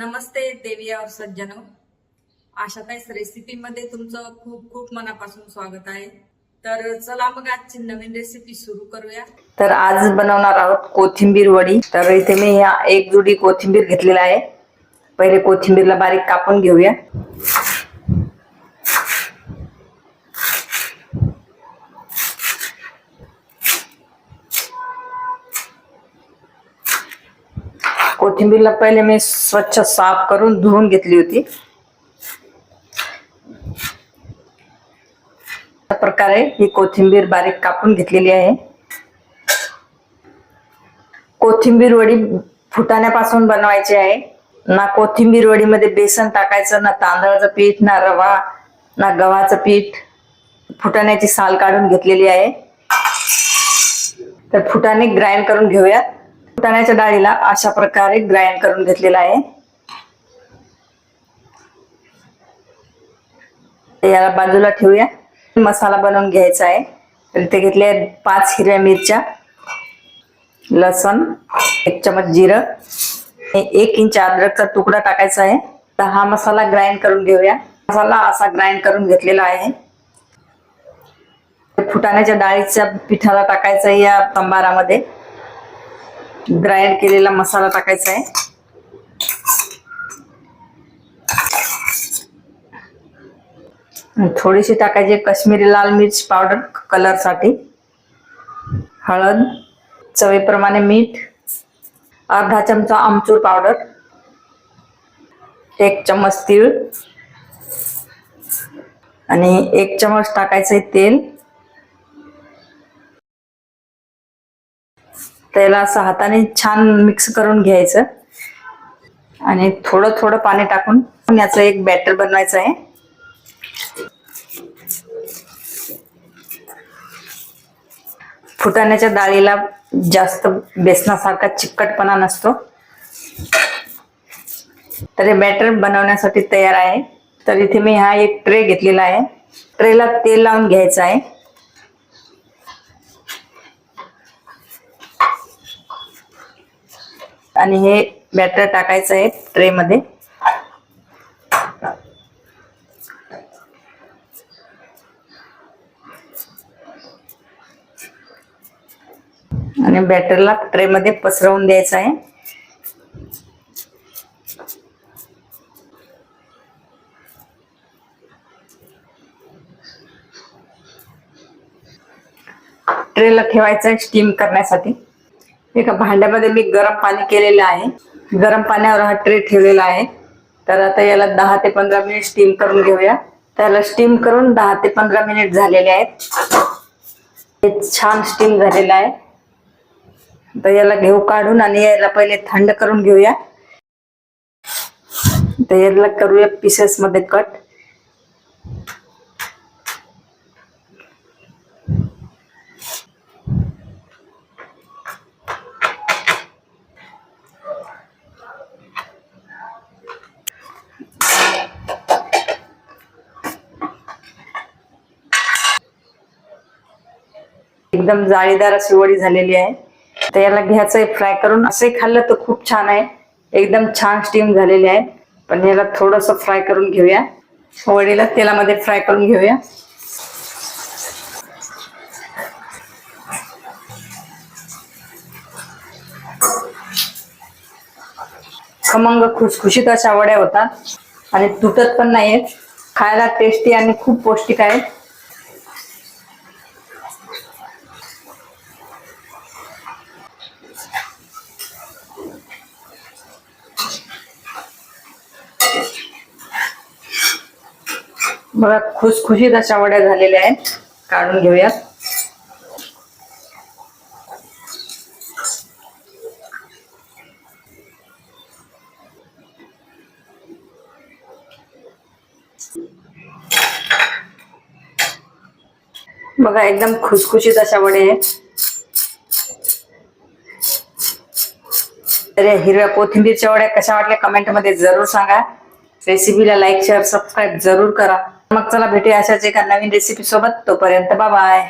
नमस्ते देवी और सज्जनो। आशाताईस रेसिपीमध्ये तुमचं खूप खूप मनापासून स्वागत आहे. तर चला मग आजची नवीन रेसिपी सुरू करूया. तर आज बनवणार आहोत कोथिंबीर वडी. तर इथे मी ह्या एक जुडी कोथिंबीर घेतलेला आहे. पहिले कोथिंबीरला बारीक कापून घेऊया. कोथिंबीरला पहिले मी स्वच्छ साफ करून धुवून घेतली होती. अशा प्रकारे ही कोथिंबीर बारीक कापून घेतलेली आहे. कोथिंबीर वडी फुटाण्यापासून बनवायची आहे. ना कोथिंबीर वडीमध्ये बेसन टाकायचं ना तांदळाचं पीठ ना रवा ना गव्हाचं पीठ. फुटाण्याची साल काढून घेतलेली आहे. तर फुटाणे ग्राइंड करून घेऊयात. फुटाण्याच्या डाळीला अशा प्रकारे ग्राइंड करून घेतलेला आहे. याला बाजूला ठेवूया. मसाला बनवून घ्यायचा आहे. तर इथे घेतले पाच हिरव्या मिरच्या लसण एक चमच जिरं एक इंच अद्रकचा तुकडा टाकायचा आहे. तर हा मसाला ग्राइंड करून घेऊया. मसाला असा ग्राइंड करून घेतलेला आहे. फुटाण्याच्या डाळीच्या पिठाला टाकायचं आहे या तंबारामध्ये. ग्राइंड केलेला मसाला टाकायचा आहे. थोडीशी टाकायची आहे काश्मीरी लाल मिर्च पावडर कलरसाठी हळद चवीप्रमाणे मीठ अर्धा चमचा आमचूर पावडर एक चम्मच तीळ आणि एक चमच टाकायचं आहे तेल. त्याला असं हाताने छान मिक्स करून घ्यायचं. आणि थोडं थोडं पाणी टाकून याचं एक बॅटर बनवायचं आहे. फुटाण्याच्या डाळीला जास्त बेसनासारखा चिकटपणा नसतो. तर हे बॅटर बनवण्यासाठी तयार आहे. तर इथे मी हा एक ट्रे घेतलेला आहे. ट्रेला तेल लावून घ्यायचं आहे. आणि हे बॅटर टाकायचं आहे ट्रे मध्ये आणि बॅटरला ट्रे मध्ये पसरवून द्यायचं आहे. ट्रेला ठेवायचं आहे स्टीम करण्यासाठी. एका भांड्यामध्ये मी गरम पाणी केलेलं आहे. गरम पाण्यावर हा ट्रे ठेवलेला आहे. तर आता याला दहा ते पंधरा मिनिट स्टीम करून घेऊया. त्याला स्टीम करून दहा ते पंधरा मिनिट झालेले आहेत. हे छान स्टीम झालेलं आहे. तर याला घेऊ काढून आणि याला पहिले थंड करून घेऊया. तर याला करूया पीसेस मध्ये कट एकदम जाळीदार अशी वडी झालेली आहे. तर याला घ्यायचं फ्राय करून. असे खाल्लं तर खूप छान आहे. एकदम छान स्टीम झालेली आहे. पण याला थोडस फ्राय करून घेऊया. वडीला तेलामध्ये फ्राय करून घेऊया. खमंग खुसखुशीत अशा वड्या होतात. आणि तुटत पण नाहीयेत. खायला टेस्टी आणि खूप पौष्टिक आहेत. बघा खुसखुशीत अशा वड्या झालेल्या आहेत. काढून घेऊयात. बघा एकदम खुसखुशीत अशा वडे आहेत. तर हिरव्या कोथिंबीरच्या वड्या कशा वाटल्या कमेंटमध्ये जरूर सांगा. रेसिपीला लाईक शेअर सबस्क्राईब जरूर करा. मग चला भेटूया अशाच एका नवीन रेसिपी सोबत. तोपर्यंत बाय